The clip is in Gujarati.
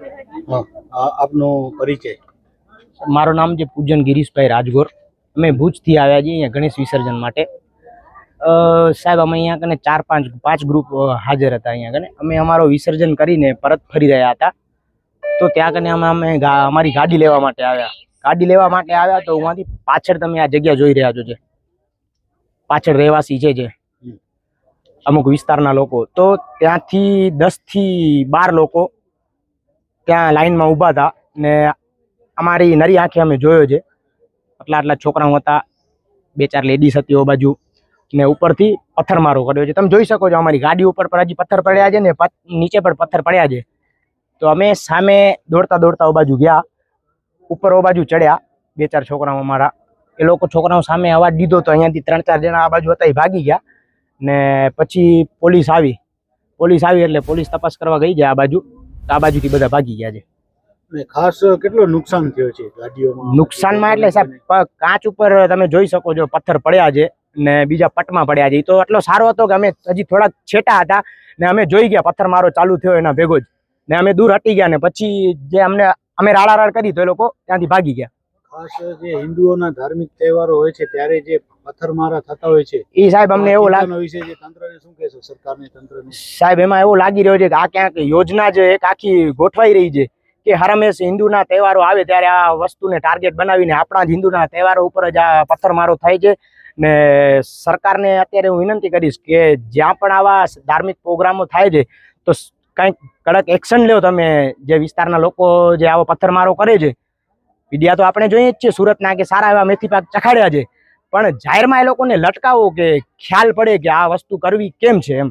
હા આપનો પરિચય. મારું નામ છે પૂજન ગિરીશભાઈ રાજગોર. અમે ભુજથી આવ્યા છીએ અહીંયા ગણેશ વિસર્જન માટે. સાહેબ અમે અહીંયા કને ચાર પાંચ પાંચ ગ્રુપ હાજર હતા અહીંયા કને. અમે અમારો વિસર્જન કરીને પરત ફરી રહ્યા હતા. તો ત્યાં કને અમે અમે અમારી ગાડી લેવા માટે આવ્યા. ગાડી લેવા માટે આવ્યા તો ઉમાંથી પાછળ તમે આ જગ્યા જોઈ રહ્યા છો જે. પાછળ રહેવાસી છે જે. અમુક વિસ્તારના લોકો. તો ત્યાંથી દસથી બાર લોકો ત્યાં લાઈનમાં ઊભા હતા ને અમારી નરી આંખે અમે જોયો છે. આટલા આટલા છોકરાઓ હતા. બે ચાર લેડીઝ હતી ઓ બાજુ. ને ઉપરથી પથ્થરમારો કર્યો છે. તમે જોઈ શકો છો અમારી ગાડી ઉપર પણ હજી પથ્થર પડ્યા છે ને નીચે પણ પથ્થર પડ્યા છે. તો અમે સામે દોડતા દોડતા ઓ બાજુ ગયા. ઉપર ઓ બાજુ ચડ્યા. બે ચાર છોકરાઓ અમારા. એ લોકો છોકરાઓ સામે અવાજ દીધો તો અહીંયાથી ત્રણ ચાર જણા આ બાજુ હતા એ ભાગી ગયા. ને પછી પોલીસ આવી. પોલીસ આવી એટલે પોલીસ તપાસ કરવા ગઈ છે આ બાજુ. આ બાજુથી બધા ભાગી ગયા છે. અને ખાસ કેટલું નુકસાન થયું છે ગાડીઓમાં? નુકસાનમાં એટલે સાહેબ કાચ ઉપર તમે જોઈ શકો છો પથ્થર પડ્યા છે ને બીજા પટમાં પડ્યા છે. તો એટલો સારો હતો કે અમે હજી થોડા છેટા હતા ને અમે જોઈ ગયા પથ્થર મારો ચાલુ થયો એના ભેગો જ. ને અમે દૂર હટી ગયા ને પછી જે અમને અમે રાડારાડ કરી તો એ લોકો ત્યાંથી ભાગી ગયા. ખાસ જે હિન્દુઓના ધાર્મિક તહેવારો હોય છે ત્યારે જે પથ્થરમારા થતા હોય છે એ સાહેબ અમને એવું લાગે વિશે જે તંત્રને શું કહેશો? સરકારને તંત્રને? સાહેબ એમાં એવું લાગી રહ્યું છે કે આ ક્યાંક યોજના જ એક આખી ગોઠવાઈ રહી છે કે હરમેશ હિન્દુના તહેવારો આવે ત્યારે આ વસ્તુને ટાર્ગેટ બનાવીને આપણા જ હિન્દુના તહેવારો ઉપર જ આ પથ્થરમારો થાય છે. ને સરકારને અત્યારે હું વિનંતી કરીશ કે જ્યાં પણ આવા ધાર્મિક પ્રોગ્રામો થાય છે તો કંઈક કડક એક્શન લ્યો તમે જે વિસ્તારના લોકો જે આવો પથ્થરમારો કરે છે મીડિયા તો આપણે જોઈએ જ છે સુરતના કે સારા એવા મેથી પાક ચખાડ્યા છે. પણ જાહેરમાં એ લોકોને લટકાવો કે ખ્યાલ પડે કે આ વસ્તુ કરવી કેમ છે એમ.